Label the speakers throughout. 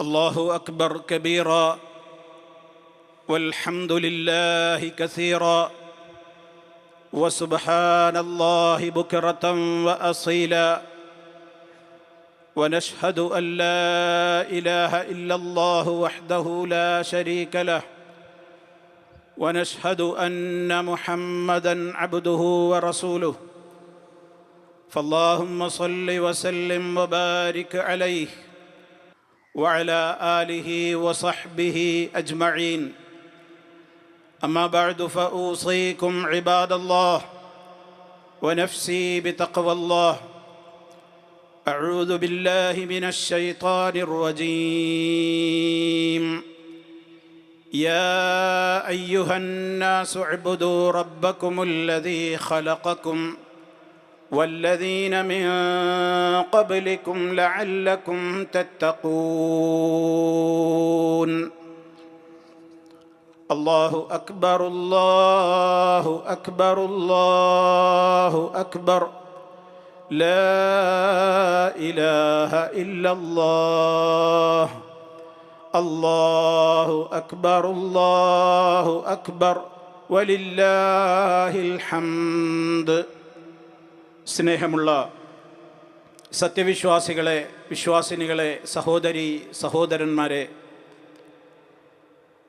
Speaker 1: الله أكبر كبيرا والحمد لله كثيرا وسبحان الله بكرة وأصيلا ونشهد أن لا إله إلا الله وحده لا شريك له ونشهد أن محمدا عبده ورسوله فاللهم صل وسلم وبارك عليه وعلى آله وصحبه أجمعين. أما بعد فأوصيكم عباد الله ونفسي بتقوى الله. أعوذ بالله من الشيطان الرجيم. يا أيها الناس اعبدوا ربكم الذي خلقكم والذين من قبلكم لعلكم تتقون. الله أكبر الله أكبر الله أكبر. لا إله إلا الله. الله أكبر الله أكبر. ولله الحمد. സ്നേഹമുള്ള സത്യവിശ്വാസികളെ വിശ്വാസിനികളെ സഹോദരി സഹോദരന്മാരെ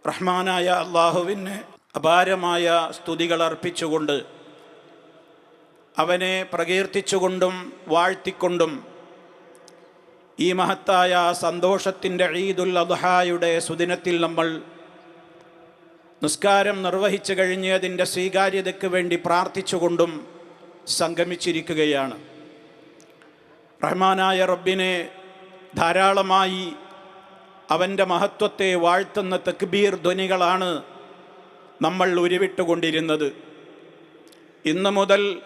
Speaker 1: റഹ്മാനായ അള്ളാഹുവിന് അപാരമായ സ്തുതികൾ അർപ്പിച്ചുകൊണ്ട് അവനെ പ്രകീർത്തിച്ചുകൊണ്ടും വാഴ്ത്തിക്കൊണ്ടും ഈ മഹത്തായ സന്തോഷത്തിന്റെ ഈദുൽ അദ്ഹായുടെ സുദിനത്തിൽ നമ്മൾ നിസ്കാരം നിർവഹിച്ചു കഴിഞ്ഞതിന്റെ സ്വീകാര്യതയ്ക്ക് വേണ്ടി പ്രാർത്ഥിച്ചുകൊണ്ടും സംഗമിച്ചിരിക്കുകയാണ്. റഹ്മാനായ റബ്ബിനെ ധാരാളമായി അവന്റെ മഹത്വത്തെ വാഴ്ത്തുന്ന തക്ബീർ ധ്വനികളാണ് നമ്മൾ ഉരുവിട്ടുകൊണ്ടിരുന്നത്. ഇന്നു മുതൽ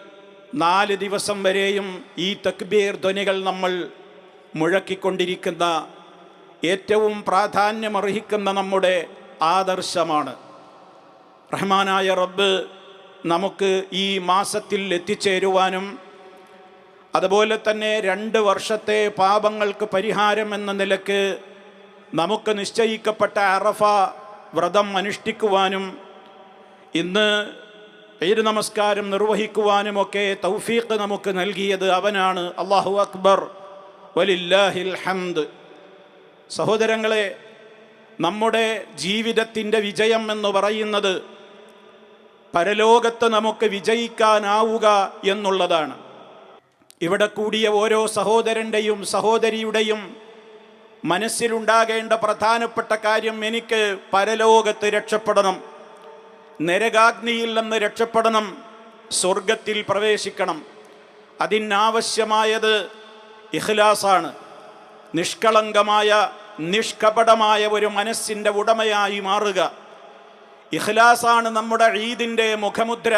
Speaker 1: നാല് ദിവസം വരെയും ഈ തക്ബീർ ധ്വനികൾ നമ്മൾ മുഴക്കിക്കൊണ്ടിരിക്കുന്ന ഏറ്റവും പ്രാധാന്യമർഹിക്കുന്ന നമ്മുടെ ആദർശമാണ്. റഹ്മാനായ റബ്ബ് നമുക്ക് ഈ മാസത്തിൽ എത്തിച്ചേരുവാനും അതുപോലെ തന്നെ രണ്ട് വർഷത്തെ പാപങ്ങൾക്ക് പരിഹാരം എന്ന നിലയ്ക്ക് നമുക്ക് നിശ്ചയിക്കപ്പെട്ട അറഫ വ്രതം അനുഷ്ഠിക്കുവാനും ഇന്ന് പേര് നമസ്കാരം നിർവഹിക്കുവാനുമൊക്കെ തൗഫീഖ് നമുക്ക് നൽകിയത് അവനാണ് അള്ളാഹു അക്ബർ. വലില്ലാഹിൽ ഹംദ്. സഹോദരങ്ങളെ നമ്മുടെ ജീവിതത്തിന്റെ വിജയം എന്ന് പറയുന്നത് പരലോകത്ത് നമുക്ക് വിജയിക്കാനാവുക എന്നുള്ളതാണ്. ഇവിടെ കൂടിയ ഓരോ സഹോദരന്റെയും സഹോദരിയുടെയും മനസ്സിലുണ്ടാകേണ്ട പ്രധാനപ്പെട്ട കാര്യം എനിക്ക് പരലോകത്ത് രക്ഷപ്പെടണം. നരകാഗ്നിയിൽ നിന്ന് രക്ഷപ്പെടണം. സ്വർഗത്തിൽ പ്രവേശിക്കണം. അതിനാവശ്യമായത് ഇഖ്ലാസാണ്. നിഷ്കളങ്കമായ നിഷ്കപടമായ ഒരു മനസ്സിന്റെ ഉടമയായി മാറുക. ഇഖ്ലാസാണ് നമ്മുടെ ഈദിന്റെ മുഖമുദ്ര.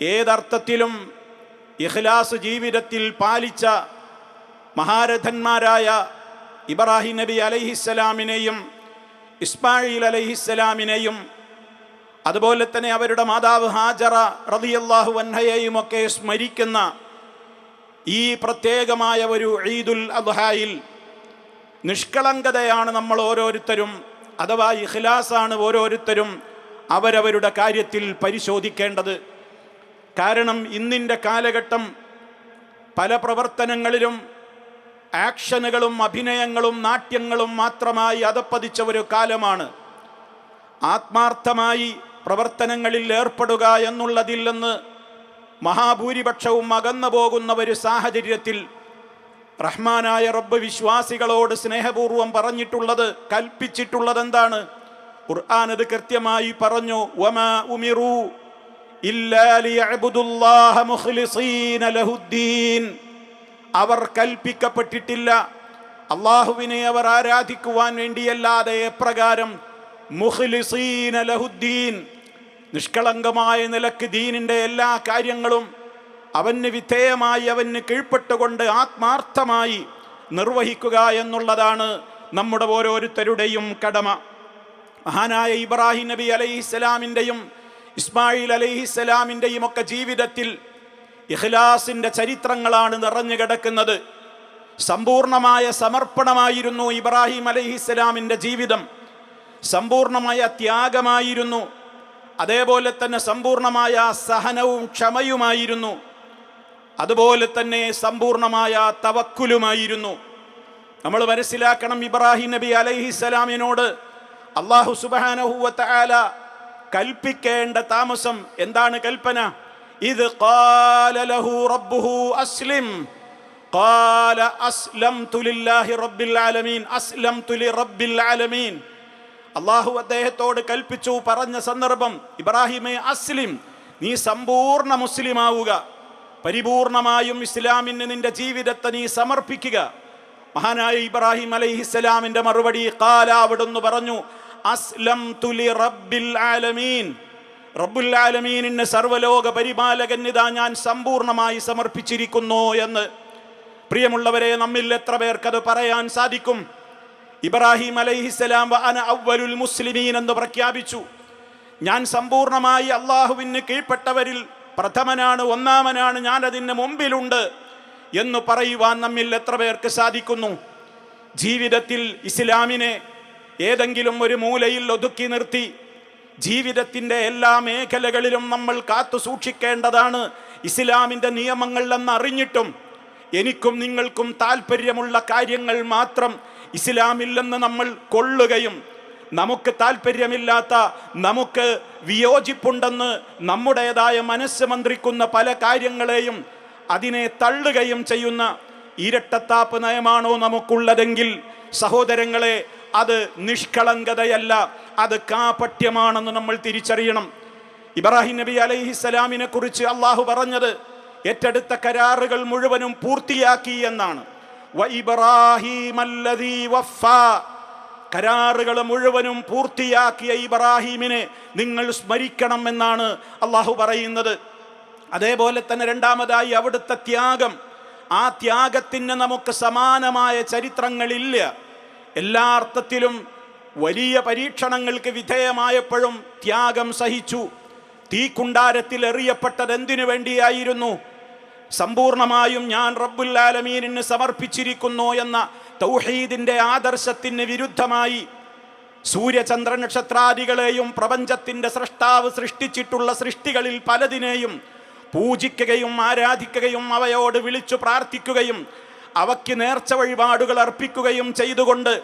Speaker 1: ഏതർത്ഥത്തിലും ഇഖ്ലാസ് ജീവിതത്തിൽ പാലിച്ച മഹാരഥന്മാരായ ഇബ്രാഹിം നബി അലൈഹിസ്സലാമിനെയും ഇസ്മായിൽ അലൈഹിസ്സലാമിനെയും അതുപോലെ തന്നെ അവരുടെ മാതാവ് ഹാജറ റതിയല്ലാഹു വൻഹയെയും ഒക്കെ സ്മരിക്കുന്ന ഈ പ്രത്യേകമായ ഒരു ഈദുൽ അദ്ഹായിൽ നിഷ്കളങ്കതയാണ് നമ്മൾ ഓരോരുത്തരും അഥവാ ഇഖ്ലാസാണ് ഓരോരുത്തരും അവരവരുടെ കാര്യത്തിൽ പരിശോധിക്കേണ്ടത്. കാരണം ഇന്നിന്റെ കാലഘട്ടം പല പ്രവർത്തനങ്ങളിലും ആക്ഷനുകളും അഭിനയങ്ങളും നാട്യങ്ങളും മാത്രമായി അതപ്പതിച്ച ഒരു കാലമാണ്. ആത്മാർത്ഥമായി പ്രവർത്തനങ്ങളിൽ ഏർപ്പെടുക എന്നുള്ളതിൽ നിന്ന് മഹാഭൂരിപക്ഷവും അകന്നു പോകുന്ന ഒരു സാഹചര്യത്തിൽ റഹ്മാനായ റബ്ബ് വിശ്വാസികളോട് സ്നേഹപൂർവം പറഞ്ഞിട്ടുള്ളത് കൽപ്പിച്ചിട്ടുള്ളത് എന്താണ് ഖുർആൻ അത് കൃത്യമായി പറഞ്ഞു വമാ ഉമിറു അവർ കൽപ്പിക്കപ്പെട്ടിട്ടില്ല. അള്ളാഹുവിനെ അവർ ആരാധിക്കുവാൻ വേണ്ടിയല്ലാതെ എപ്രകാരം മുഖ്ലിസീന ലഹുദ്ദീൻ നിഷ്കളങ്കമായ നിലയ്ക്ക് ദീനിന്റെ എല്ലാ കാര്യങ്ങളും അവന് വിധേയമായി അവന് കീഴ്പ്പെട്ടുകൊണ്ട് ആത്മാർത്ഥമായി നിർവഹിക്കുക എന്നുള്ളതാണ് നമ്മുടെ ഓരോരുത്തരുടെയും കടമ. മഹാനായ ഇബ്രാഹിം നബി അലൈഹിസ്സലാമിന്റെയും ഇസ്മായിൽ അലൈഹിസ്സലാമിന്റെയും ഒക്കെ ജീവിതത്തിൽ ഇഖ്ലാസിന്റെ ചരിത്രങ്ങളാണ് നിറഞ്ഞു കിടക്കുന്നത്. സമ്പൂർണമായ സമർപ്പണമായിരുന്നു ഇബ്രാഹിം അലൈഹിസ്സലാമിന്റെ ജീവിതം. സമ്പൂർണമായ ത്യാഗമായിരുന്നു. അതേപോലെ തന്നെ സമ്പൂർണമായ സഹനവും ക്ഷമയുമായിരുന്നു. അതുപോലെ തന്നെ സമ്പൂർണമായ തവക്കുലുമായിരുന്നു നമ്മൾ മനസ്സിലാക്കണം ഇബ്രാഹിം നബി അലൈഹിസ്സലാമിനോട് അള്ളാഹു സുബാനഹുവത്ത ആല കൽപ്പിക്കേണ്ട താമസം എന്താണ് കൽപ്പന ഇത് قال له ربه أسلم قال أسلمت لله رب العالمين أسلمت لرب العالمين അള്ളാഹു അദ്ദേഹത്തോട് കൽപ്പിച്ചു പറഞ്ഞ സന്ദർഭം ഇബ്രാഹിമെ അസ്ലിം നീ സമ്പൂർണ്ണ മുസ്ലിമാവുക പരിപൂർണമായും ഇസ്ലാമിന് നിന്റെ ജീവിതത്തെ നീ സമർപ്പിക്കുക. മഹാനായ ഇബ്രാഹിം അലൈഹിസ്സലാമിന്റെ മറുപടി കാല അവിടുന്ന് പറഞ്ഞു അസ്ലം തുലി റബ്ബിൽ ആലമീൻ. റബ്ബുൽ ആലമീനിന് സർവലോക പരിപാലകനിതാ ഞാൻ സമ്പൂർണമായി സമർപ്പിച്ചിരിക്കുന്നു എന്ന്. പ്രിയമുള്ളവരെ നമ്മിൽ എത്ര പേർക്കത് പറയാൻ സാധിക്കും? ഇബ്രാഹിം അലൈഹിസ്സലാം അന അവലുൽ മുസ്ലിമീൻ എന്ന് പ്രഖ്യാപിച്ചു. ഞാൻ സമ്പൂർണമായി അള്ളാഹുവിന് കീഴ്പ്പെട്ടവരിൽ പ്രഥമനാണ് ഒന്നാമനാണ് ഞാനതിന് മുമ്പിലുണ്ട് എന്ന് പറയുവാൻ നമ്മിൽ എത്ര പേർക്ക് സാധിക്കുന്നു? ജീവിതത്തിൽ ഇസ്ലാമിനെ ഏതെങ്കിലും ഒരു മൂലയിൽ ഒതുക്കി നിർത്തി ജീവിതത്തിന്റെ എല്ലാ മേഖലകളിലും നമ്മൾ കാത്തു സൂക്ഷിക്കേണ്ടതാണ് ഇസ്ലാമിന്റെ നിയമങ്ങൾ എന്ന് അറിഞ്ഞിട്ടും എനിക്കും നിങ്ങൾക്കും താല്പര്യമുള്ള കാര്യങ്ങൾ മാത്രം ഇസ്ലാമില്ലെന്ന് നമ്മൾ കൊള്ളുകയും നമുക്ക് താല്പര്യമില്ലാത്ത നമുക്ക് വിയോജിപ്പുണ്ടെന്ന് നമ്മുടേതായ മനസ്സ് മന്ത്രിക്കുന്ന പല കാര്യങ്ങളെയും അതിനെ തള്ളുകയും ചെയ്യുന്ന ഇരട്ടത്താപ്പ് നയമാണോ നമുക്കുള്ളതെങ്കിൽ സഹോദരങ്ങളെ അത് നിഷ്കളങ്കതയല്ല അത് കാപട്യമാണെന്ന് നമ്മൾ തിരിച്ചറിയണം ഇബ്രാഹിം നബി അലൈഹിസ്സലാമിനെ കുറിച്ച് അള്ളാഹു പറഞ്ഞത് ഏറ്റെടുത്ത കരാറുകൾ മുഴുവനും പൂർത്തിയാക്കി എന്നാണ് വഫാ. കരാറുകൾ മുഴുവനും പൂർത്തിയാക്കിയ ഇബ്രാഹീമിനെ നിങ്ങൾ സ്മരിക്കണം എന്നാണ് അള്ളാഹു പറയുന്നത്. അതേപോലെ തന്നെ രണ്ടാമതായി അവിടുത്തെ ത്യാഗം. ആ ത്യാഗത്തിന് നമുക്ക് സമാനമായ ചരിത്രങ്ങളില്ല. എല്ലാ അർത്ഥത്തിലും വലിയ പരീക്ഷണങ്ങൾക്ക് വിധേയമായപ്പോഴും ത്യാഗം സഹിച്ചു. തീക്കുണ്ടാരത്തിൽ എറിയപ്പെട്ടത് എന്തിനു വേണ്ടിയായിരുന്നു? സമ്പൂർണമായും ഞാൻ റബ്ബുല്ലാലമീനിന് സമർപ്പിച്ചിരിക്കുന്നു എന്ന തൗഹീദിന്റെ ആദർശത്തിന് വിരുദ്ധമായി സൂര്യചന്ദ്ര നക്ഷത്രാദികളെയും പ്രപഞ്ചത്തിന്റെ സൃഷ്ടാവ് സൃഷ്ടിച്ചിട്ടുള്ള സൃഷ്ടികളിൽ പലതിനെയും പൂജിക്കുകയും ആരാധിക്കുകയും അവയോട് വിളിച്ചു പ്രാർത്ഥിക്കുകയും അവയ്ക്ക് നേർച്ച വഴിപാടുകൾ അർപ്പിക്കുകയും ചെയ്തുകൊണ്ട്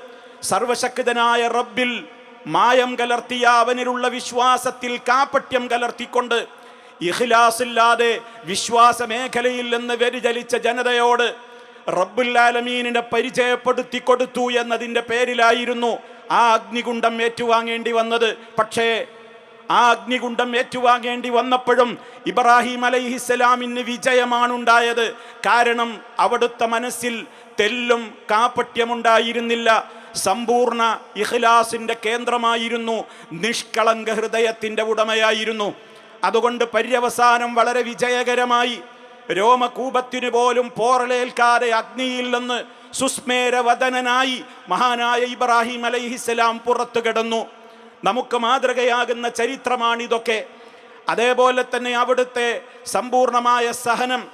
Speaker 1: സർവശക്തനായ റബ്ബിൽ മായം കലർത്തിയ അവനിലുള്ള വിശ്വാസത്തിൽ കാപ്പട്യം കലർത്തിക്കൊണ്ട് ഇഖ്ലാസില്ലാതെ വിശ്വാസ മേഖലയിൽ നിന്ന് വ്യതിചലിച്ച ജനതയോട് റബ്ബുല്ലാലമീനിനെ പരിചയപ്പെടുത്തി കൊടുത്തു എന്നതിന്റെ പേരിലായിരുന്നു ആ അഗ്നികുണ്ഡം ഏറ്റുവാങ്ങേണ്ടി വന്നത്. പക്ഷേ ആ അഗ്നികുണ്ഡം ഏറ്റുവാങ്ങേണ്ടി വന്നപ്പോഴും ഇബ്രാഹിം അലൈഹിസ്സലാമിന് വിജയമാണുണ്ടായത്. കാരണം അവിടുത്തെ മനസ്സിൽ തെല്ലും കാപ്പട്യമുണ്ടായിരുന്നില്ല സമ്പൂർണ ഇഖ്ലാസിന്റെ കേന്ദ്രമായിരുന്നു നിഷ്കളങ്ക ഹൃദയത്തിന്റെ ഉടമയായിരുന്നു. അതുകൊണ്ട് പര്യവസാനം വളരെ വിജയകരമായി. രോമകൂപത്തിനു പോലും പോറലേൽക്കാതെ അഗ്നിയിൽ നിന്ന് സുസ്മേരവദനായി മഹാനായ ഇബ്രാഹിം അലൈഹിസ്സലാം പുറത്തു കിടന്നു. നമുക്ക് മാതൃകയാകുന്ന ചരിത്രമാണിതൊക്കെ. അതേപോലെ തന്നെ അവിടുത്തെ സമ്പൂർണമായ സഹനം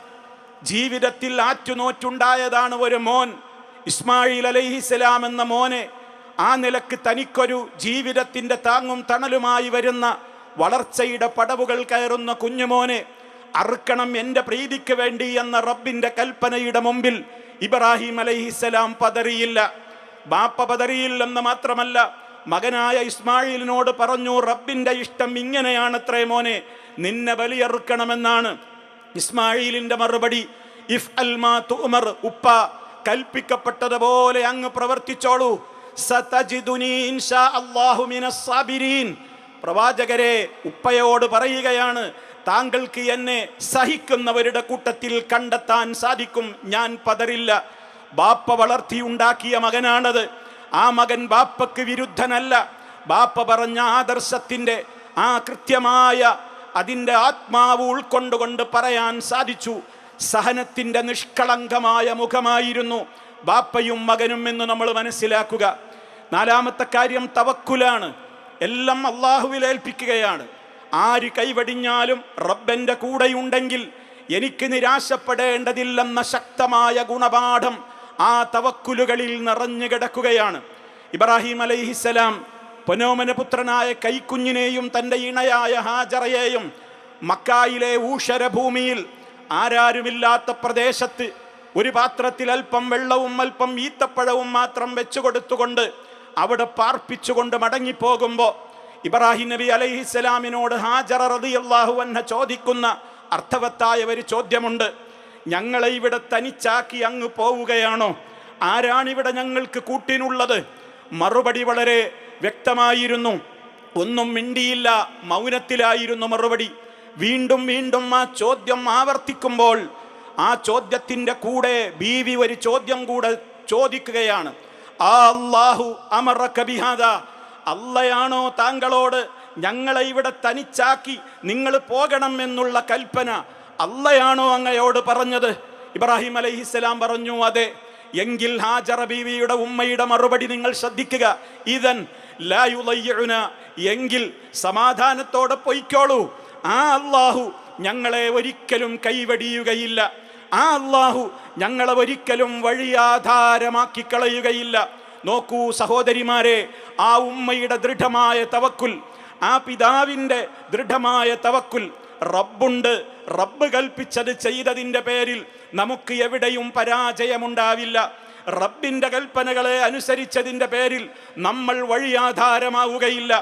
Speaker 1: ജീവിതത്തിൽ ആറ്റുനോറ്റുണ്ടായതാണ് ഒരു മോൻ ഇസ്മായിൽ അലൈഹിസ്സലാം എന്ന മോനെ. ആ നിലയ്ക്ക് തനിക്കൊരു ജീവിതത്തിന്റെ താങ്ങും തണലുമായി വരുന്ന വളർച്ചയുടെ പടവുകൾ കയറുന്ന കുഞ്ഞുമോനെ. അറുക്കണം എന്റെ പ്രീതിക്ക് വേണ്ടി എന്ന റബ്ബിന്റെ കൽപ്പനയുടെ മുമ്പിൽ ഇബ്രാഹിം അലൈഹിസ്സലാം പതറിയില്ല. ബാപ്പ പതറിയില്ലെന്ന് മാത്രമല്ല മകനായ ഇസ്മായിലിനോട് പറഞ്ഞു റബ്ബിന്റെ ഇഷ്ടം ഇങ്ങനെയാണത്രേ മോനെ നിന്നെ ബലിയറുക്കണമെന്നാണ്. ഇസ്മായിലിന്റെ മറുപടി ഇഫ് അൽമാ തുമർ ഉപ്പ കൽപ്പിക്കപ്പെട്ടതുപോലെ അങ്ങ് പ്രവർത്തിച്ചോളൂ. പ്രവാചകരെ ഉപ്പയോട് പറയുകയാണ് താങ്കൾക്ക് എന്നെ സഹിക്കുന്നവരുടെ കൂട്ടത്തിൽ കണ്ടെത്താൻ സാധിക്കും. ഞാൻ പതറില്ല. ബാപ്പ വളർത്തിയുണ്ടാക്കിയ മകനാണത്. ആ മകൻ ബാപ്പക്ക് വിരുദ്ധനല്ല. ബാപ്പ പറഞ്ഞ ആദർശത്തിന്റെ ആ കൃത്യമായ അതിന്റെ ആത്മാവ് ഉൾക്കൊണ്ടുകൊണ്ട് പറയാൻ സാധിച്ചു. സഹനത്തിന്റെ നിഷ്കളങ്കമായ മുഖമായിരുന്നു ബാപ്പയും മകനും എന്ന് നമ്മൾ മനസ്സിലാക്കുക. നാലാമത്തെ കാര്യം തവക്കുലാണ്. എല്ലാം അള്ളാഹുവിൽ ഏൽപ്പിക്കുകയാണ്. ആര് കൈവടിഞ്ഞാലും റബ്ബന്റെ കൂടെയുണ്ടെങ്കിൽ എനിക്ക് നിരാശപ്പെടേണ്ടതില്ലെന്ന ശക്തമായ ഗുണപാഠം ആ തവക്കുലുകളിൽ നിറഞ്ഞു കിടക്കുകയാണ്. ഇബ്രാഹിം അലൈഹിസ്സലാം പൊനോമനപുത്രനായ കൈക്കുഞ്ഞിനെയും തന്റെ ഇണയായ ഹാജറയെയും മക്കായിലെ ഊഷരഭൂമിയിൽ ആരാരുമില്ലാത്ത പ്രദേശത്ത് ഒരു പാത്രത്തിൽ അല്പം വെള്ളവും അല്പം ഈത്തപ്പഴവും മാത്രം വെച്ചു കൊടുത്തുകൊണ്ട് അവിടെ പാർപ്പിച്ചുകൊണ്ട് മടങ്ങിപ്പോകുമ്പോൾ ഇബ്രാഹിം നബി അലൈഹിസ്സലാമിനോട് ഹാജറ റളിയല്ലാഹു അൻഹ ചോദിക്കുന്ന അർത്ഥവത്തായ ഒരു ചോദ്യമുണ്ട്. ഞങ്ങളെ ഇവിടെ തനിച്ചാക്കി അങ്ങ് പോവുകയാണോ? ആരാണിവിടെ ഞങ്ങൾക്ക് കൂട്ടിനുള്ളത്? മറുപടി വളരെ വ്യക്തമായിരുന്നു. ഒന്നും മിണ്ടിയില്ല മൗനത്തിലായിരുന്നു മറുപടി. വീണ്ടും വീണ്ടും ആ ചോദ്യം ആവർത്തിക്കുമ്പോൾ ആ ചോദ്യത്തിന്റെ കൂടെ ബീവി ഒരു ചോദ്യം കൂടെ ചോദിക്കുകയാണ്. ആ അള്ളാഹു അമറ ബിഹാദ അല്ലയാണോ താങ്കളോട് ഞങ്ങളെ ഇവിടെ തനിച്ചാക്കി നിങ്ങൾ പോകണം എന്നുള്ള കൽപ്പന? അല്ലയാണോ അങ്ങയോട് പറഞ്ഞത്? ഇബ്രാഹിം അലൈഹിസ്സലാം പറഞ്ഞു അതെ എങ്കിൽ ഹാജറ ബീവിയുടെ ഉമ്മയുടെ മറുപടി നിങ്ങൾ ശ്രദ്ധിക്കുക. ഇതൻ ലായുലയ്യുന എങ്കിൽ സമാധാനത്തോടെ പൊയ്ക്കോളൂ. ആ അള്ളാഹു ഞങ്ങളെ ഒരിക്കലും കൈവടിയുകയില്ല. ആ അള്ളാഹു ഞങ്ങളെ ഒരിക്കലും വഴിയാധാരമാക്കി കളയുകയില്ല നോക്കൂ സഹോദരിമാരെ ആ ഉമ്മയുടെ ദൃഢമായ തവക്കുൽ ആ പിതാവിന്റെ ദൃഢമായ തവക്കുൽ റബ്ബുണ്ട്. റബ്ബ് കൽപ്പിച്ചത് ചെയ്തതിന്റെ പേരിൽ നമുക്ക് എവിടെയും പരാജയമുണ്ടാവില്ല. റബ്ബിന്റെ കൽപ്പനകളെ അനുസരിച്ചതിന്റെ പേരിൽ നമ്മൾ വഴിയാധാരമാവുകയില്ല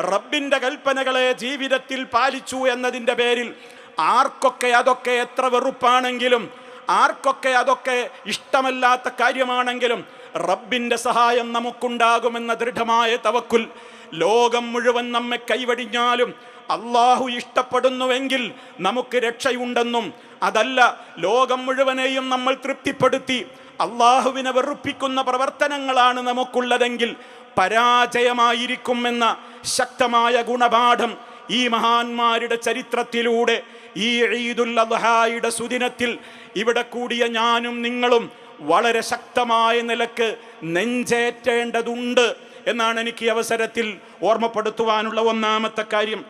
Speaker 1: റബ്ബിന്റെ കൽപ്പനകളെ ജീവിതത്തിൽ പാലിച്ചു എന്നതിന്റെ പേരിൽ ആർക്കൊക്കെ അതൊക്കെ എത്ര വെറുപ്പാണെങ്കിലും ആർക്കൊക്കെ അതൊക്കെ ഇഷ്ടമല്ലാത്ത കാര്യമാണെങ്കിലും റബ്ബിന്റെ സഹായം നമുക്കുണ്ടാകുമെന്ന ദൃഢമായ തവക്കുൽ ലോകം മുഴുവൻ നമ്മെ കൈവടിഞ്ഞാലും അള്ളാഹു ഇഷ്ടപ്പെടുന്നുവെങ്കിൽ നമുക്ക് രക്ഷയുണ്ടെന്നും അതല്ല ലോകം മുഴുവനെയും നമ്മൾ തൃപ്തിപ്പെടുത്തി അള്ളാഹുവിനെ വെറുപ്പിക്കുന്ന പ്രവർത്തനങ്ങളാണ് നമുക്കുള്ളതെങ്കിൽ പരാജയമായിരിക്കുമെന്ന ശക്തമായ ഗുണപാഠം ഈ മഹാന്മാരുടെ ചരിത്രത്തിലൂടെ ഈ ഈദുൽ അദ്ഹായുടെ സുദിനത്തിൽ ഇവിടെ കൂടിയ ഞാനും നിങ്ങളും വളരെ ശക്തമായ നിലയ്ക്ക് നെഞ്ചേറ്റേണ്ടതുണ്ട് എന്നാണ് എനിക്ക് ഈ അവസരത്തിൽ ഓർമ്മപ്പെടുത്തുവാനുള്ള ഒന്നാമത്തെ കാര്യം.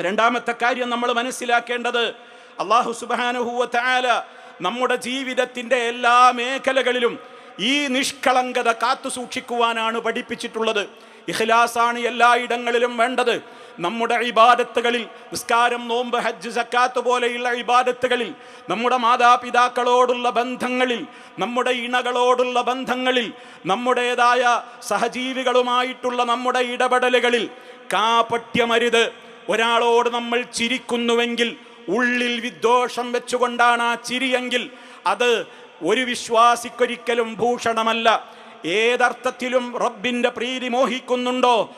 Speaker 1: രണ്ടാമത്തെ കാര്യം നമ്മൾ മനസ്സിലാക്കേണ്ടത് അള്ളാഹു സുബാനുഹൂവ താല നമ്മുടെ ജീവിതത്തിന്റെ എല്ലാ മേഖലകളിലും ഈ നിഷ്കളങ്കത കാത്തു സൂക്ഷിക്കുവാനാണ് പഠിപ്പിച്ചിട്ടുള്ളത്. ഇഖ്ലാസാണ് എല്ലായിടങ്ങളിലും വേണ്ടത്. നമ്മുടെ ഇബാദത്തുകളിൽ നിസ്കാരം നോമ്പ് ഹജ്ജ് സക്കാത്ത് പോലെയുള്ള ഇബാദത്തുകളിൽ നമ്മുടെ മാതാപിതാക്കളോടുള്ള ബന്ധങ്ങളിൽ നമ്മുടെ ഇണകളോടുള്ള ബന്ധങ്ങളിൽ നമ്മുടേതായ സഹജീവികളുമായിട്ടുള്ള നമ്മുടെ ഇടപെടലുകളിൽ കാപട്യമരുത്. ഒരാളോട് നമ്മൾ ചിരിക്കുന്നുവെങ്കിൽ ഉള്ളിൽ വിദ്വേഷം വെച്ചുകൊണ്ടാണ് ആ ചിരിയെങ്കിൽ അത് ഒരു വിശ്വാസിക്കൊരിക്കലും ഭൂഷണമല്ല. ഏതർത്ഥത്തിലും റബ്ബിന്റെ പ്രീതി മോഹിക്കുന്നുണ്ടോ?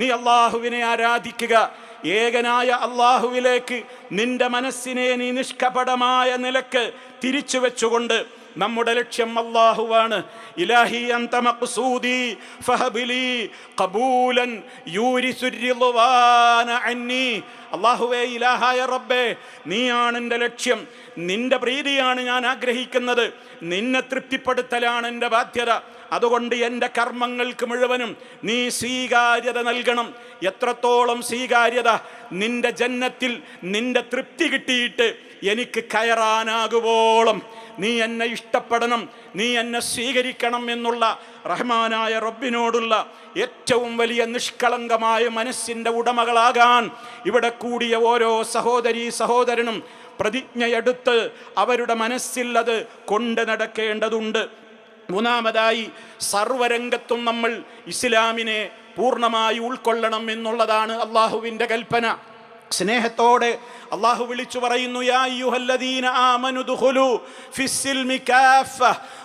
Speaker 1: നീ അള്ളാഹുവിനെ ആരാധിക്കുക. ഏകനായ അള്ളാഹുവിലേക്ക് നിന്റെ മനസ്സിനെ നീ നിഷ്കപടമായ നിലയ്ക്ക് തിരിച്ചു വെച്ചുകൊണ്ട് നമ്മുടെ ലക്ഷ്യം അള്ളാഹുവാണ് ഇലാഹി അന്ത മഖ്സൂദി ഫഹബിലി ഖബൂലൻ യൂരി റിദ്വാന അന്നി. അള്ളാഹുവേ ഇലാഹായ റബ്ബേ നീയാണ് എന്റെ ലക്ഷ്യം. നിന്റെ പ്രീതിയാണ് ഞാൻ ആഗ്രഹിക്കുന്നത്. നിന്നെ തൃപ്തിപ്പെടുത്തലാണ് എന്റെ ബാധ്യത. അതുകൊണ്ട് എന്റെ കർമ്മങ്ങൾക്ക് മുഴുവനും നീ സ്വീകാര്യത നൽകണം. എത്രത്തോളം സ്വീകാര്യത? നിന്റെ ജന്നത്തിൽ നിന്റെ തൃപ്തി കിട്ടിയിട്ട് എനിക്ക് കയറാനാകുവോളം നീ എന്നെ ഇഷ്ടപ്പെടണം നീ എന്നെ സ്വീകരിക്കണം എന്നുള്ള റഹ്മാനായ റബ്ബിനോടുള്ള ഏറ്റവും വലിയ നിഷ്കളങ്കമായ മനസ്സിന്റെ ഉടമകളാകാൻ ഇവിടെ കൂടിയ ഓരോ സഹോദരി സഹോദരനും പ്രതിജ്ഞയെടുത്ത് അവരുടെ മനസ്സിൽ അത് കൊണ്ട് നടക്കേണ്ടതുണ്ട്. മൂന്നാമതായി സർവരംഗത്തും നമ്മൾ ഇസ്ലാമിനെ പൂർണമായി ഉൾക്കൊള്ളണം എന്നുള്ളതാണ് അള്ളാഹുവിന്റെ കൽപ്പന. സ്നേഹത്തോടെ അള്ളാഹു വിളിച്ചു പറയുന്നു യാ അയ്യുഹല്ലദീന ആമനു ദുഖുലു ഫിസ്സിൽമി കാഫ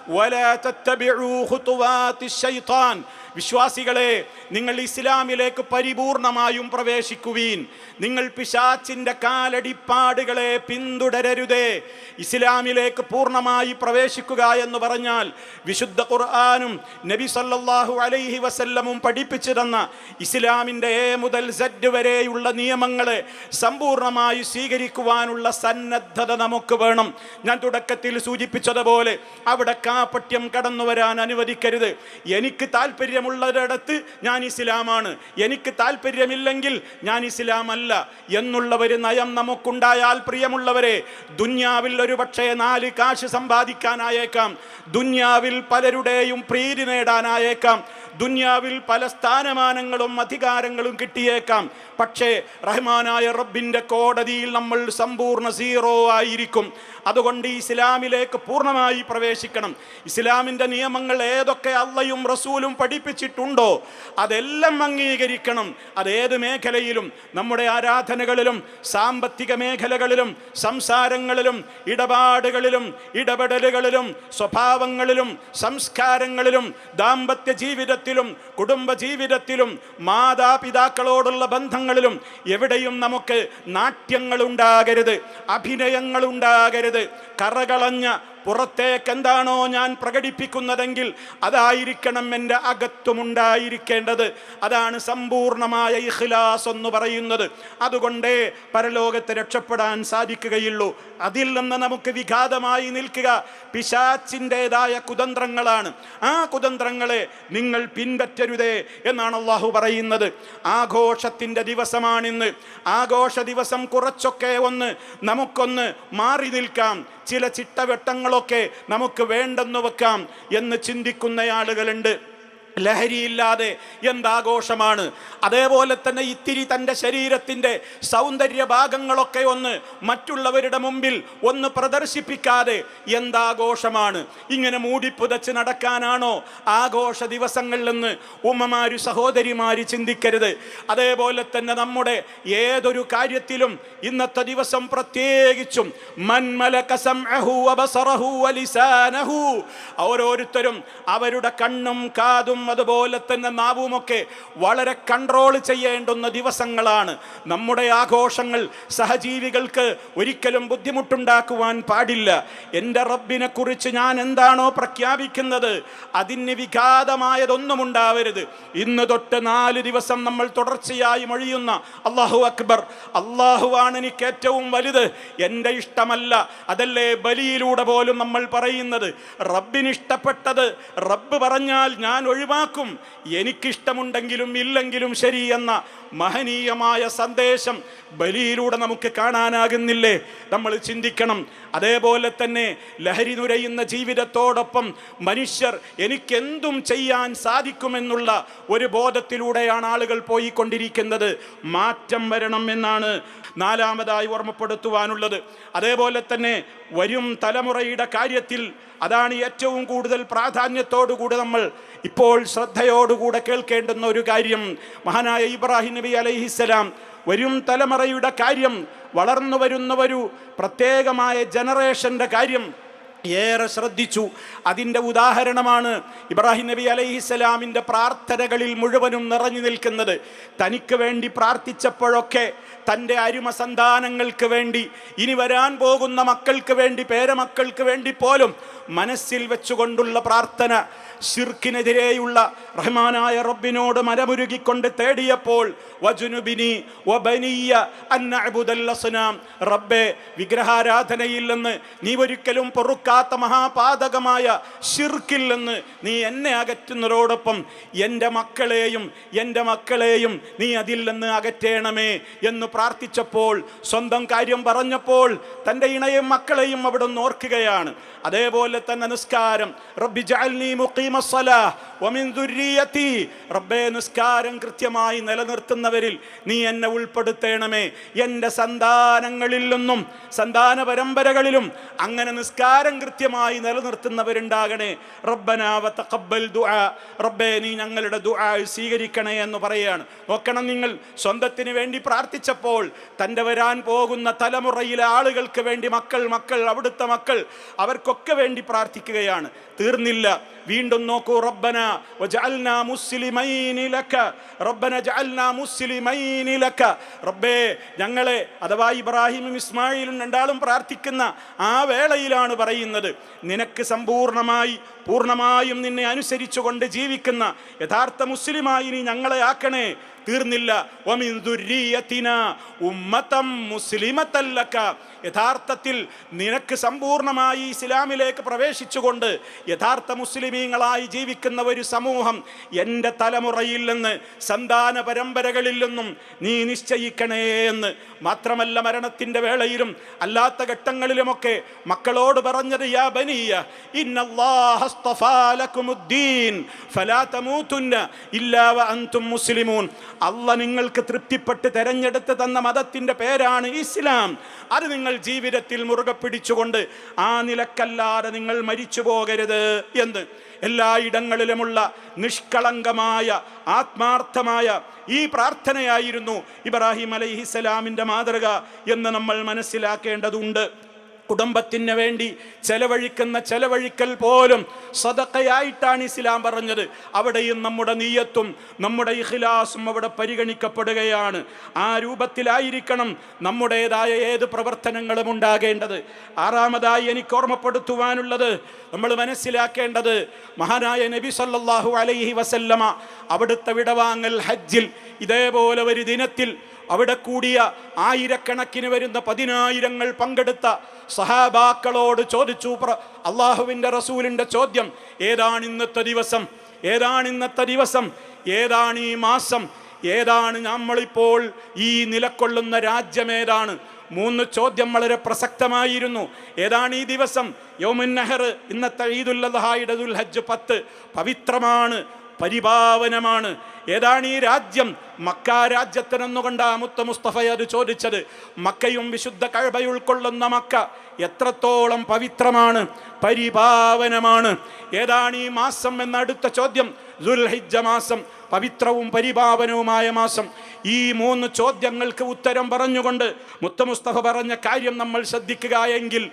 Speaker 1: വലാ തത്തബിഉ ഖുതുവാതി ശൈത്താൻ വിശ്വാസികളെ നിങ്ങൾ ഇസ്ലാമിലേക്ക് പരിപൂർണമായും പ്രവേശിക്കുവീൻ. നിങ്ങൾ പിശാച്ചിന്റെ കാലടിപ്പാടുകളെ പിന്തുടരരുതേ. ഇസ്ലാമിലേക്ക് പൂർണമായി പ്രവേശിക്കുക എന്ന് പറഞ്ഞാൽ വിശുദ്ധ ഖുർആാനും നബി സല്ലാഹു അലൈഹി വസല്ലമും പഠിപ്പിച്ചു തന്ന ഇസ്ലാമിന്റെ എ മുതൽ സെഡ് വരെയുള്ള നിയമങ്ങളെ സമ്പൂർണമായി സ്വീകരിക്കുവാനുള്ള സന്നദ്ധത നമുക്ക് വേണം. ഞാൻ തുടക്കത്തിൽ സൂചിപ്പിച്ചതുപോലെ അവിടെ കാപ്പട്യം കടന്നു വരാൻ അനുവദിക്കരുത്. എനിക്ക് താല്പര്യം താല്പര്യമുള്ളവരിടത്ത് ഞാൻ ഇസ്ലാമാണ്. എനിക്ക് താല്പര്യമില്ലെങ്കിൽ ഞാൻ ഇസ്ലാമല്ല എന്നുള്ളവർ എന്നുള്ള നയം നമുക്കുണ്ടായാൽ പ്രിയമുള്ളവരെ ദുന്യാവിൽ ഒരു പക്ഷേ നാല് കാശ് സമ്പാദിക്കാനായേക്കാം. ദുന്യാവിൽ പലരുടെയും പ്രീതി നേടാനായേക്കാം. ദുന്യാവിൽ പല സ്ഥാനമാനങ്ങളും അധികാരങ്ങളും കിട്ടിയേക്കാം. പക്ഷേ റഹ്മാനായ റബ്ബിന്റെ കോടതിയിൽ നമ്മൾ സമ്പൂർണ സീറോ ആയിരിക്കും. അതുകൊണ്ട് ഇസ്ലാമിലേക്ക് പൂർണമായി പ്രവേശിക്കണം. ഇസ്ലാമിന്റെ നിയമങ്ങൾ ഏതൊക്കെ അള്ളയും റസൂലും പഠിപ്പിച്ചിട്ടുണ്ടോ അതെല്ലാം അംഗീകരിക്കണം. അതേത് മേഖലയിലും നമ്മുടെ ആരാധനകളിലും സാമ്പത്തിക മേഖലകളിലും സംസാരങ്ങളിലും ഇടപാടുകളിലും ഇടപെടലുകളിലും സ്വഭാവങ്ങളിലും സംസ്കാരങ്ങളിലും ദാമ്പത്യ ജീവിതത്തിലും കുടുംബ ജീവിതത്തിലും മാതാപിതാക്കളോടുള്ള ബന്ധങ്ങളിലും എവിടെയും നമുക്ക് നാട്യങ്ങളുണ്ടാകരുത് അഭിനയങ്ങളുണ്ടാകരുത്. കറകളഞ്ഞ പുറത്തേക്ക് എന്താണോ ഞാൻ പ്രകടിപ്പിക്കുന്നതെങ്കിൽ അതായിരിക്കണം എന്റെ അകത്തുമുണ്ടായിരിക്കേണ്ടത്. അതാണ് സമ്പൂർണമായ ഇഖ്ലാസ് എന്ന് പറയുന്നത്. അതുകൊണ്ടേ പരലോകത്തെ രക്ഷപ്പെടാൻ സാധിക്കുകയുള്ളൂ. അതിൽ നിന്ന് നമുക്ക് വിഘാതമായി നിൽക്കുക പിശാച്ചിന്റെതായ കുതന്ത്രങ്ങളാണ്. ആ കുതന്ത്രങ്ങളെ നിങ്ങൾ പിൻപറ്റരുതേ എന്നാണ് അള്ളാഹു പറയുന്നത്. ആഘോഷത്തിന്റെ ദിവസമാണിന്ന്. ആഘോഷ ദിവസം കുറച്ചൊക്കെ ഒന്ന് നമുക്കൊന്ന് മാറി നിൽക്കാം. ചില ചിട്ടവട്ടങ്ങളൊക്കെ നമുക്ക് വേണ്ടെന്ന് വെക്കാം എന്ന് ചിന്തിക്കുന്ന ആളുകളുണ്ട് ലഹരിയില്ലാതെ എന്താഘോഷമാണ്? അതേപോലെ തന്നെ ഇത്തിരി തന്റെ ശരീരത്തിന്റെ സൗന്ദര്യ ഭാഗങ്ങളൊക്കെ ഒന്ന് മറ്റുള്ളവരുടെ മുമ്പിൽ ഒന്ന് പ്രദർശിപ്പിക്കാതെ എന്താഘോഷമാണ്? ഇങ്ങനെ മൂടിപ്പുതച്ച് നടക്കാനാണോ ആഘോഷ ദിവസങ്ങളിലെന്ന് ഉമ്മമാര് സഹോദരിമാര് ചിന്തിക്കരുത്. അതേപോലെ തന്നെ നമ്മുടെ ഏതൊരു കാര്യത്തിലും ഇന്നത്തെ ദിവസം പ്രത്യേകിച്ചും ഓരോരുത്തരും അവരുടെ കണ്ണും കാതും അതുപോലെ തന്നെ നാവുമൊക്കെ വളരെ കൺട്രോൾ ചെയ്യേണ്ടുന്ന ദിവസങ്ങളാണ്. നമ്മുടെ ആഘോഷങ്ങൾ സഹജീവികൾക്ക് ഒരിക്കലും ബുദ്ധിമുട്ടുണ്ടാക്കുവാൻ പാടില്ല. എന്റെ റബ്ബിനെ കുറിച്ച് ഞാൻ എന്താണോ പ്രഖ്യാപിക്കുന്നത് അതിന് വിഘാതമായതൊന്നും ഉണ്ടാവരുത് ഇന്ന് തൊട്ട് നാല് ദിവസം നമ്മൾ തുടർച്ചയായി മൊഴിയുന്ന അള്ളാഹു അക്ബർ അള്ളാഹുവാണ് എനിക്ക് ഏറ്റവും വലുത്. എന്റെ ഇഷ്ടമല്ല അതല്ലേ ബലിയിലൂടെ പോലും നമ്മൾ പറയുന്നത്. റബ്ബിന് ഇഷ്ടപ്പെട്ടത് റബ്ബ് പറഞ്ഞാൽ ഞാൻ ഒഴിവാക്കും എനിക്കിഷ്ടമുണ്ടെങ്കിലും ഇല്ലെങ്കിലും ശരി എന്ന മഹനീയമായ സന്ദേശം ബലിയിലൂടെ നമുക്ക് കാണാനാകുന്നില്ലേ? നമ്മൾ ചിന്തിക്കണം. അതേപോലെ തന്നെ ലഹരി നുരയുന്ന ജീവിതത്തോടൊപ്പം മനുഷ്യർ എനിക്കെന്തും ചെയ്യാൻ സാധിക്കുമെന്നുള്ള ഒരു ബോധത്തിലൂടെയാണ് ആളുകൾ പോയിക്കൊണ്ടിരിക്കുന്നത്. മാറ്റം വരണം എന്നാണ് നാലാമതായി ഓർമ്മപ്പെടുത്തുവാനുള്ളത്. അതേപോലെ തന്നെ വരും തലമുറയുടെ കാര്യത്തിൽ അതാണ് ഏറ്റവും കൂടുതൽ പ്രാധാന്യത്തോടുകൂടി നമ്മൾ ഇപ്പോൾ ശ്രദ്ധയോടുകൂടെ കേൾക്കേണ്ടുന്ന ഒരു കാര്യം. മഹാനായ ഇബ്രാഹിം നബി അലൈഹിസ്സലാം വരും തലമുറയുടെ കാര്യം വളർന്നു വരുന്ന ഒരു പ്രത്യേകമായ ജനറേഷന്റെ കാര്യം ഏറെ ശ്രദ്ധിച്ചു. അതിന്റെ ഉദാഹരണമാണ് ഇബ്രാഹിം നബി അലൈഹിസ്സലാമിന്റെ പ്രാർത്ഥനകളിൽ മുഴുവനും നിറഞ്ഞു നിൽക്കുന്നത്. തനിക്ക് വേണ്ടി പ്രാർത്ഥിച്ചപ്പോഴൊക്കെ തന്റെ അരുമ സന്താനങ്ങൾക്ക് വേണ്ടി ഇനി വരാൻ പോകുന്ന മക്കൾക്ക് വേണ്ടി പേരമക്കൾക്ക് വേണ്ടി പോലും മനസ്സിൽ വെച്ചുകൊണ്ടുള്ള പ്രാർത്ഥന ഷിർക്കിനെതിരെയുള്ള റഹ്മാനായ റബ്ബിനോട് മരമുരുകിക്കൊണ്ട് തേടിയപ്പോൾ വജുനുബിനി റബ്ബേ വിഗ്രഹാരാധനയിൽ നിന്ന് നീ ഒരിക്കലും പൊറുക്കാത്ത മഹാപാതകമായ ഷിർക്കിൽ നിന്ന് നീ എന്നെ അകറ്റുന്നതോടൊപ്പം എന്റെ മക്കളെയും എന്റെ മക്കളെയും നീ അതിൽ നിന്ന് അകറ്റേണമേ എന്ന് പ്രാർത്ഥിച്ചപ്പോൾ സ്വന്തം കാര്യം പറഞ്ഞപ്പോൾ തന്റെ ഇണയും മക്കളെയും അവിടെ നോർക്കുകയാണ് അതേപോലെ തന്നെ നിസ്കാരം. റബ്ബി റബ്ബേ നിസ്കാരം കൃത്യമായി നിലനിർത്തുന്നവരിൽ നീ എന്നെ ഉൾപ്പെടുത്തേണമേ. എന്റെ സന്താനങ്ങളിൽ നിന്നും സന്താന പരമ്പരകളിലും അങ്ങനെ നിസ്കാരം കൃത്യമായി നിലനിർത്തുന്നവരുണ്ടാകണേ. റബ്ബനാവ തഖബ്ബൽ ദുആ. റബ്ബേ നീ ഞങ്ങളുടെ ദുആ സ്വീകരിക്കണേ എന്ന് പറയുകയാണ് നോക്കണം നിങ്ങൾ സ്വന്തത്തിന് വേണ്ടി പ്രാർത്ഥിച്ചപ്പോൾ തന്റെ വരാൻ പോകുന്ന തലമുറയിലെ ആളുകൾക്ക് വേണ്ടി മക്കൾ മക്കൾ അവിടുത്തെ മക്കൾ അവർക്കൊക്കെ വേണ്ടി പ്രാർത്ഥിക്കുകയാണ്. തീർന്നില്ല. വീണ്ടും നോക്കൂ റബ്ബന റബ്ബേ ഞങ്ങളെ അഥവാ ഇബ്രാഹിമും ഇസ്മായിലും രണ്ടാളും പ്രാർത്ഥിക്കുന്ന ആ വേളയിലാണ് പറയുന്നത്. നിനക്ക് സമ്പൂർണമായി
Speaker 2: പൂർണമായും നിന്നെ അനുസരിച്ചുകൊണ്ട് ജീവിക്കുന്ന യഥാർത്ഥ മുസ്ലിമായി നീ ഞങ്ങളെ ആക്കണേ. തീർന്നില്ല. ഉമ്മത്തം മുസ്ലിമത്തല്ലക്ക. യഥാർത്ഥത്തിൽ നിനക്ക് സമ്പൂർണമായി ഇസ്ലാമിലേക്ക് പ്രവേശിച്ചുകൊണ്ട് യഥാർത്ഥ മുസ്ലിമീങ്ങളായി ജീവിക്കുന്ന ഒരു സമൂഹം എന്റെ തലമുറയിൽ നിന്ന് സന്താന പരമ്പരകളിൽ നിന്നും നീ നിശ്ചയിക്കണേ എന്ന്. മാത്രമല്ല മരണത്തിന്റെ വേളയിലും അല്ലാത്ത ഘട്ടങ്ങളിലുമൊക്കെ മക്കളോട് പറഞ്ഞത് യാ ബനിയ മുസ്ലിമൂൻ. അല്ല നിങ്ങൾക്ക് തൃപ്തിപ്പെട്ട് തെരഞ്ഞെടുത്ത് തന്ന മതത്തിന്റെ പേരാണ് ഇസ്ലാം. അത് നിങ്ങൾ ജീവിതത്തിൽ മുറുകെ പിടിച്ചുകൊണ്ട് ആ നിലക്കല്ലാതെ നിങ്ങൾ മരിച്ചു പോകരുത് എന്ന് എല്ലായിടങ്ങളിലുമുള്ള നിഷ്കളങ്കമായ ആത്മാർത്ഥമായ ഈ പ്രാർത്ഥനയായിരുന്നു ഇബ്രാഹിം അലൈഹിസ്സലാമിന്റെ മാതൃക എന്ന് നമ്മൾ മനസ്സിലാക്കേണ്ടതുണ്ട്. കുടുംബത്തിന് വേണ്ടി ചെലവഴിക്കുന്ന ചെലവഴിക്കൽ പോലും സദക്കയായിട്ടാണ് ഇസ്ലാം പറഞ്ഞത്. അവിടെയും നമ്മുടെ നീയത്തും നമ്മുടെ ഇഖിലാസും അവിടെ പരിഗണിക്കപ്പെടുകയാണ്. ആ രൂപത്തിലായിരിക്കണം നമ്മുടേതായ ഏത് പ്രവർത്തനങ്ങളും ഉണ്ടാകേണ്ടത്. ആറാമതായി എനിക്ക് ഓർമ്മപ്പെടുത്തുവാനുള്ളത് നമ്മൾ മനസ്സിലാക്കേണ്ടത് മഹാനായ നബി സല്ലാഹു അലൈഹി വസല്ലമ അവിടുത്തെ വിടവാങ്ങൽ ഹജ്ജിൽ ഇതേപോലെ ഒരു ദിനത്തിൽ അവിടെ കൂടിയ ആയിരക്കണക്കിന് വരുന്ന പതിനായിരങ്ങൾ പങ്കെടുത്ത സഹാബാക്കളോട് ചോദിച്ചു. അള്ളാഹുവിന്റെ റസൂലിന്റെ ചോദ്യം ഏതാണ് ഇന്നത്തെ ദിവസം? ഏതാണ് ഇന്നത്തെ ദിവസം? ഏതാണ് ഈ മാസം? ഏതാണ് നമ്മളിപ്പോൾ ഈ നിലക്കൊള്ളുന്ന രാജ്യം ഏതാണ് മൂന്ന് ചോദ്യം വളരെ പ്രസക്തമായിരുന്നു. ഏതാണ് ഈ ദിവസം? യോമുൻ നെഹർ ഇന്നത്തെ ഈദുൽ ഹജ്ജ് പത്ത് പവിത്രമാണ് പരിപാവനമാണ്. ഏതാണ് ഈ രാജ്യം? മക്ക രാജ്യത്തിനെന്നുകൊണ്ട് മുത്ത മുസ്തഫ അത് ചോദിച്ചത്. മക്കയും വിശുദ്ധ കഴബ ഉൾക്കൊള്ളുന്ന മക്ക എത്രത്തോളം പവിത്രമാണ് പരിപാവനമാണ്. ഏതാണ് ഈ മാസം എന്ന അടുത്ത ചോദ്യം. ദുൽഹിജ്ജ മാസം പവിത്രവും പരിപാവനവുമായ മാസം. ഈ മൂന്ന് ചോദ്യങ്ങൾക്ക് ഉത്തരം പറഞ്ഞുകൊണ്ട് മുത്തമുസ്തഫ പറഞ്ഞ കാര്യം നമ്മൾ ശ്രദ്ധിക്കുക എങ്കിൽ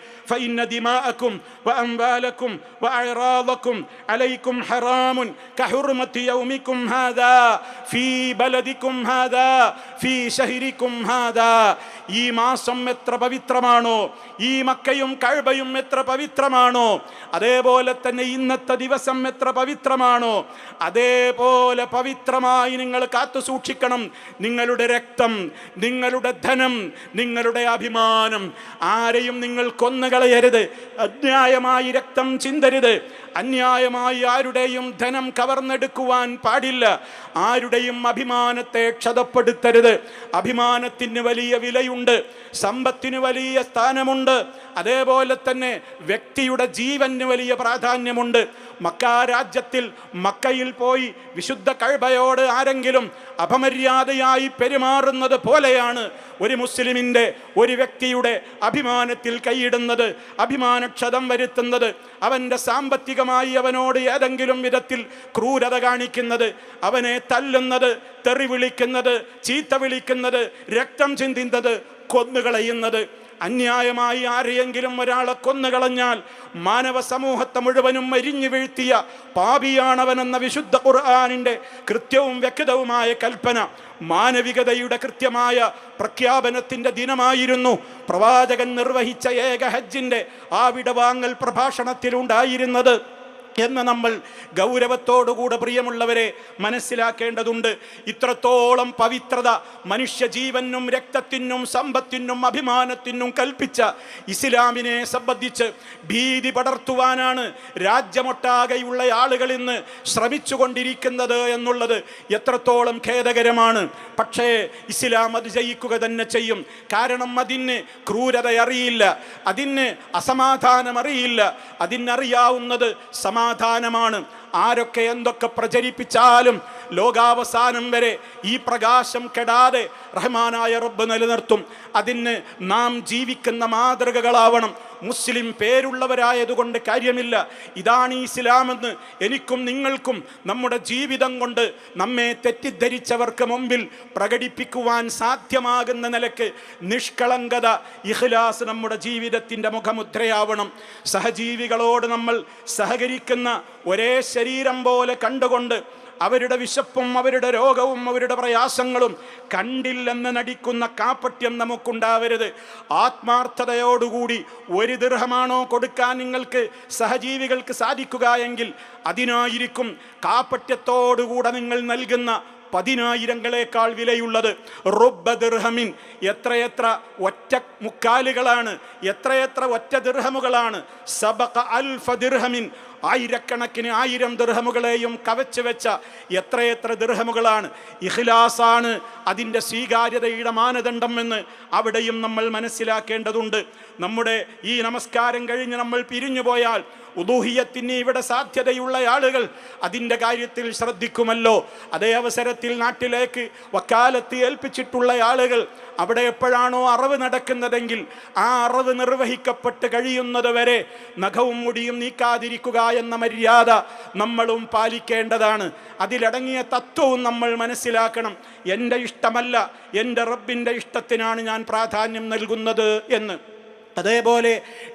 Speaker 2: ഈ മാസം എത്ര പവിത്രമാണോ ഈ മക്കയും കഴബയും എത്ര പവിത്രമാണോ അതേപോലെ തന്നെ ഇന്നത്തെ ദിവസം എത്ര പവിത്രമാണോ അതേപോലെ പവിത്രമായി നിങ്ങൾ കാത്തു സൂക്ഷിക്കണം. നിങ്ങളുടെ രക്തം നിങ്ങളുടെ ധനം നിങ്ങളുടെ അഭിമാനം. ആരെയും നിങ്ങൾ കൊന്നുകളയരുത്. അന്യായമായി രക്തം ചിന്തരുത്. അന്യായമായി ആരുടെയും ധനം കവർന്നെടുക്കുവാൻ പാടില്ല. ആരുടെയും അഭിമാനത്തെ ക്ഷതപ്പെടുത്തരുത്. അഭിമാനത്തിന് വലിയ വിലയുണ്ട്. സമ്പത്തിന് വലിയ സ്ഥാനമുണ്ട്. അതേപോലെ തന്നെ വ്യക്തിയുടെ ജീവന് വലിയ പ്രാധാന്യമുണ്ട്. മക്ക രാജ്യത്തിൽ മക്കയിൽ പോയി വിശുദ്ധ കഴബയോട് ആരെങ്കിലും അപമര്യാദയായി പെരുമാറുന്നത് പോലെയാണ് ഒരു മുസ്ലിമിന്റെ ഒരു വ്യക്തിയുടെ അഭിമാനത്തിൽ കൈയിടുന്നത് അഭിമാനക്ഷതം വരുത്തുന്നത്. അവന്റെ സാമ്പത്തികമായി അവനോട് ഏതെങ്കിലും വിധത്തിൽ ക്രൂരത കാണിക്കുന്നത് അവനെ തല്ലുന്നത് തെറി വിളിക്കുന്നത് ചീത്ത വിളിക്കുന്നത് രക്തം ചിന്തുന്നത് കൊന്നുകളയുന്നത്. അന്യായമായി ആരെയെങ്കിലും ഒരാളെ കൊന്നുകളഞ്ഞാൽ മാനവ സമൂഹത്തെ മുഴുവനും മരിഞ്ഞു വീഴ്ത്തിയ പാപിയാണവനെന്ന വിശുദ്ധ ഖുർആാനിന്റെ കൃത്യവും വ്യക്തവുമായ കൽപ്പന മാനവികതയുടെ കൃത്യമായ പ്രഖ്യാപനത്തിന്റെ ദിനമായിരുന്നു. പ്രവാചകൻ നിർവഹിച്ച ഏക ഹജ്ജിന്റെ ആ വിടവാങ്ങൽ പ്രഭാഷണത്തിലുണ്ടായിരുന്നത്. എന്ന് നമ്മൾ ഗൗരവത്തോടുകൂടെ പ്രിയമുള്ളവരെ മനസ്സിലാക്കേണ്ടതുണ്ട്. ഇത്രത്തോളം പവിത്രത മനുഷ്യ ജീവനും രക്തത്തിനും സമ്പത്തിനും അഭിമാനത്തിനും കൽപ്പിച്ച ഇസ്ലാമിനെ സംബന്ധിച്ച് ഭീതി പടർത്തുവാനാണ് രാജ്യമൊട്ടാകെയുള്ള ആളുകൾ ഇന്ന് ശ്രമിച്ചുകൊണ്ടിരിക്കുന്നത് എന്നുള്ളത് എത്രത്തോളം ഖേദകരമാണ്. പക്ഷേ ഇസ്ലാം അത് ജയിക്കുക തന്നെ ചെയ്യും. കാരണം അതിന് ക്രൂരത അറിയില്ല അതിന് അസമാധാനം അറിയില്ല അതിനറിയാവുന്നത് സമാധാനമാണ്. ആരൊക്കെ എന്തൊക്കെ പ്രചരിപ്പിച്ചാലും ലോകാവസാനം വരെ ഈ പ്രകാശം കെടാതെ റഹ്മാനായ റബ്ബ് നിലനിർത്തും. അതിന് നാം ജീവിക്കുന്ന മാതൃകകളാവണം. മുസ്ലിം പേരുള്ളവരായതുകൊണ്ട് കാര്യമില്ല. ഇതാണ് ഇസ്ലാമെന്ന് എനിക്കും നിങ്ങൾക്കും നമ്മുടെ ജീവിതം കൊണ്ട് നമ്മെ തെറ്റിദ്ധരിച്ചവർക്ക് മുമ്പിൽ പ്രകടിപ്പിക്കുവാൻ സാധ്യമാകുന്ന നിലയ്ക്ക് നിഷ്കളങ്കത ഇഹ്ലാസ് നമ്മുടെ ജീവിതത്തിന്റെ മുഖമുദ്രയാവണം. സഹജീവികളോട് നമ്മൾ സഹകരിക്കുന്ന ഒരേ ശരീരം പോലെ കണ്ടുകൊണ്ട് അവരുടെ വിശപ്പും അവരുടെ രോഗവും അവരുടെ പ്രയാസങ്ങളും കണ്ടില്ലെന്ന് നടിക്കുന്ന കാപ്പട്യം നമുക്കുണ്ടാവരുത്. ആത്മാർത്ഥതയോടുകൂടി ഒരു ദീർഘമാണോ കൊടുക്കാൻ നിങ്ങൾക്ക് സഹജീവികൾക്ക് സാധിക്കുക എങ്കിൽ അതിനായിരിക്കും കാപ്പട്യത്തോടുകൂടെ നിങ്ങൾ നൽകുന്ന പതിനായിരങ്ങളെക്കാൾ വിലയുള്ളത്. റുബ ദിർഹമിൻ എത്രയെത്ര ഒറ്റ മുക്കാലുകളാണ് എത്രയെത്ര ഒറ്റ ദിർഹമുകളാണ് സബക അൽഫ ദിർഹമിൻ ആയിരക്കണക്കിന് ആയിരം ദൃഹമുകളെയും കവച്ചു വെച്ച എത്രയെത്ര ദൃഹമുകളാണ് ഇഖ്ലാസാണ് അതിന്റെ സ്വീകാര്യതയുടെ മാനദണ്ഡം എന്ന് അവിടെയും നമ്മൾ മനസ്സിലാക്കേണ്ടതുണ്ട്. നമ്മുടെ ഈ നമസ്കാരം കഴിഞ്ഞ് നമ്മൾ പിരിഞ്ഞു പോയാൽ ഉദൂഹിയത്തിന് ഇവിടെ സാധ്യതയുള്ള ആളുകൾ അതിന്റെ കാര്യത്തിൽ ശ്രദ്ധിക്കുമല്ലോ. അതേ അവസരത്തിൽ നാട്ടിലേക്ക് വക്കാലത്ത് ഏൽപ്പിച്ചിട്ടുള്ള ആളുകൾ അവിടെ എപ്പോഴാണോ അറിവ് നടക്കുന്നതെങ്കിൽ ആ അറിവ് നിർവഹിക്കപ്പെട്ട് കഴിയുന്നത് വരെ നഖവും മുടിയും നീക്കാതിരിക്കുക എന്ന മര്യാദ നമ്മളും പാലിക്കേണ്ടതാണ്. അതിലടങ്ങിയ തത്വവും നമ്മൾ മനസ്സിലാക്കണം. എന്റെ ഇഷ്ടമല്ല എന്റെ റബ്ബിന്റെ ഇഷ്ടത്തിനാണ് ഞാൻ പ്രാധാന്യം നൽകുന്നത് എന്ന്. അതേപോലെ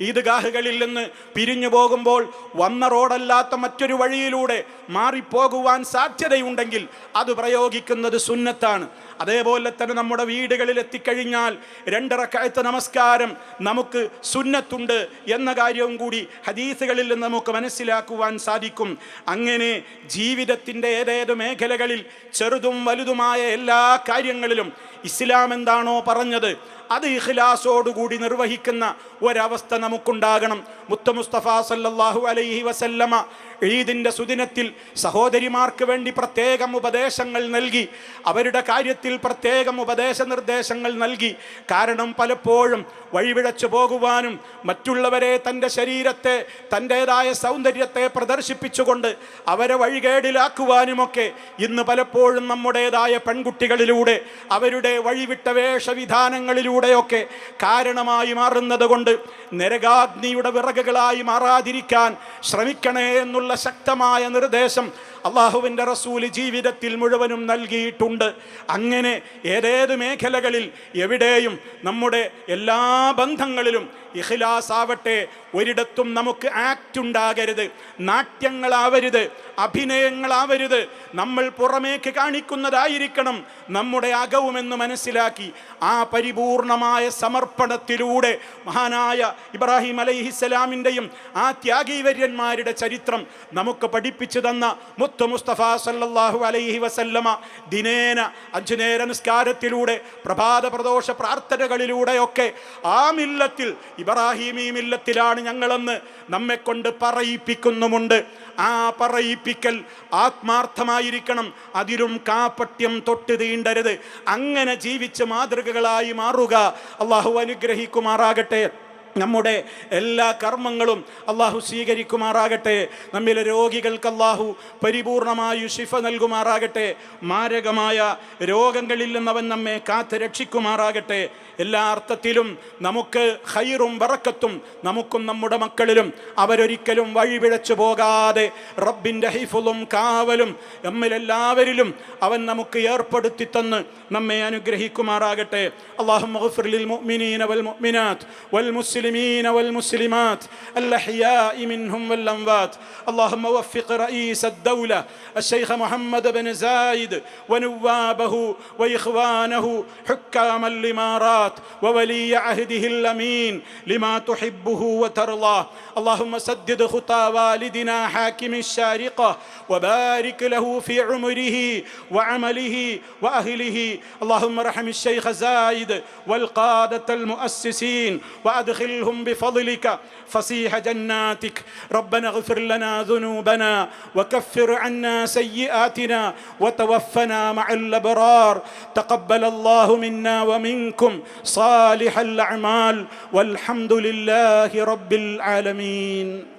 Speaker 2: ഈദ്ഗാഹുകളിൽ നിന്ന് പിരിഞ്ഞു പോകുമ്പോൾ വന്ന റോഡല്ലാത്ത മറ്റൊരു വഴിയിലൂടെ മാറിപ്പോകുവാൻ സാധ്യതയുണ്ടെങ്കിൽ അത് പ്രയോഗിക്കുന്നത് സുന്നത്താണ്. അതേപോലെ തന്നെ നമ്മുടെ വീടുകളിൽ എത്തിക്കഴിഞ്ഞാൽ രണ്ടിറക്കായത്തെ നമസ്കാരം നമുക്ക് സുന്നത്തുണ്ട് എന്ന കാര്യവും കൂടി ഹദീസുകളിൽ നിന്ന് നമുക്ക് മനസ്സിലാക്കുവാൻ സാധിക്കും. അങ്ങനെ ജീവിതത്തിന്റെ ഏതേത് മേഖലകളിൽ ചെറുതും വലുതുമായ എല്ലാ കാര്യങ്ങളിലും ഇസ്ലാം എന്താണോ പറഞ്ഞത് അത് ഇഖ്ലാസോടുകൂടി നിർവഹിക്കുന്ന ഒരവസ്ഥ നമുക്കുണ്ടാകണം. മുത്ത മുസ്തഫ സല്ലല്ലാഹു അലൈഹി വസല്ലമ ഈദിന്റെ സുദിനത്തിൽ സഹോദരിമാർക്ക് വേണ്ടി പ്രത്യേകം ഉപദേശങ്ങൾ നൽകി അവരുടെ കാര്യത്തിൽ പ്രത്യേകം ഉപദേശ നിർദ്ദേശങ്ങൾ നൽകി. കാരണം പലപ്പോഴും വഴിവിഴച്ചു പോകുവാനും മറ്റുള്ളവരെ തന്റെ ശരീരത്തെ തന്റേതായ സൗന്ദര്യത്തെ പ്രദർശിപ്പിച്ചുകൊണ്ട് അവരെ വഴികേടിലാക്കുവാനുമൊക്കെ ഇന്ന് പലപ്പോഴും നമ്മുടേതായ പെൺകുട്ടികളിലൂടെ അവരുടെ വഴിവിട്ട വേഷവിധാനങ്ങളിലൂടെയൊക്കെ കാരണമായി മാറുന്നത് കൊണ്ട് നരകാഗ്നിയുടെ വിറകുകളായി മാറാതിരിക്കാൻ ശ്രമിക്കണേ എന്നുള്ള ശക്തമായ നിർദ്ദേശം അള്ളാഹുവിന്റെ റസൂൽ ജീവിതത്തിൽ മുഴുവനും നൽകിയിട്ടുണ്ട്. അങ്ങനെ ഏതേത് മേഖലകളിൽ എവിടെയും നമ്മുടെ എല്ലാ ബന്ധങ്ങളിലും ഇഖ്ലാസ് ആവട്ടെ ഒരിടത്തും നമുക്ക് ആക്ട് ഉണ്ടാകരുത് നാട്യങ്ങളാവരുത് അഭിനയങ്ങളാവരുത്. നമ്മൾ പുറമേക്ക് കാണിക്കുന്നതായിരിക്കണം നമ്മുടെ അകവുമെന്ന് മനസ്സിലാക്കി ആ പരിപൂർണമായ സമർപ്പണത്തിലൂടെ മഹാനായ ഇബ്രാഹിം അലൈഹിസ്സലാമിന്റെയും ആ ത്യാഗീവര്യന്മാരുടെ ചരിത്രം നമുക്ക് പഠിപ്പിച്ചു തന്ന മുത്തു മുസ്തഫ സല്ലാഹു അലൈഹി വസല്ലമ ദിനേന അഞ്ചു നേര നിസ്കാരത്തിലൂടെ പ്രഭാത പ്രദോഷ പ്രാർത്ഥനകളിലൂടെയൊക്കെ ആ മില്ലത്തിൽ ഇബ്രാഹിമി മില്ലത്തിലാണ് ഞങ്ങളെന്ന് നമ്മെ കൊണ്ട് പറയിപ്പിക്കുന്നുമുണ്ട്. ആ പറയിപ്പിക്കൽ ആത്മാർത്ഥമായിരിക്കണം. അതിലും കാപ്പട്യം തൊട്ട് തീണ്ടരുത്. അങ്ങനെ ജീവിച്ച് മാതൃകകളായി മാറുക. അള്ളാഹു അനുഗ്രഹിക്കുമാറാകട്ടെ. നമ്മുടെ എല്ലാ കർമ്മങ്ങളും അള്ളാഹു സ്വീകരിക്കുമാറാകട്ടെ. നമ്മിലെ രോഗികൾക്ക് അള്ളാഹു പരിപൂർണമായു ശിഫ നൽകുമാറാകട്ടെ. മാരകമായ രോഗങ്ങളിൽ നിന്നവൻ നമ്മെ കാത്ത് രക്ഷിക്കുമാറാകട്ടെ എല്ലാ അർത്ഥത്തിലും നമുക്ക് ഹൈറും വറക്കത്തും നമുക്കും നമ്മുടെ മക്കളിലും അവരൊരിക്കലും വഴിപിഴച്ചു പോകാതെ റബ്ബിൻ്റെ ഹൈഫുളും കാവലും നമ്മിലെല്ലാവരിലും അവൻ നമുക്ക് ഏർപ്പെടുത്തി തന്ന് നമ്മെ അനുഗ്രഹിക്കുമാറാകട്ടെ അള്ളാഹു മുഅ്മിനീന വൽ മുഅ്മിനാത്ത് വൽ المسلمين والمسلمات الأحياء منهم والأموات اللهم وفق رئيس الدولة الشيخ محمد بن زايد ونوابه وإخوانه حكام الإمارات وولي عهده الأمين لما تحبه وترضاه اللهم سدد خطى والدنا حاكم الشارقة وبارك له في عمره وعمله وأهله. اللهم ارحم الشيخ زايد والقادة المؤسسين وأدخلهم بفضلك فصيح جناتك. ربنا اغفر لنا ذنوبنا وكفر عنا سيئاتنا وتوفنا مع الأبرار. تقبل الله منا ومنكم. صالح الأعمال والحمد لله رب العالمين.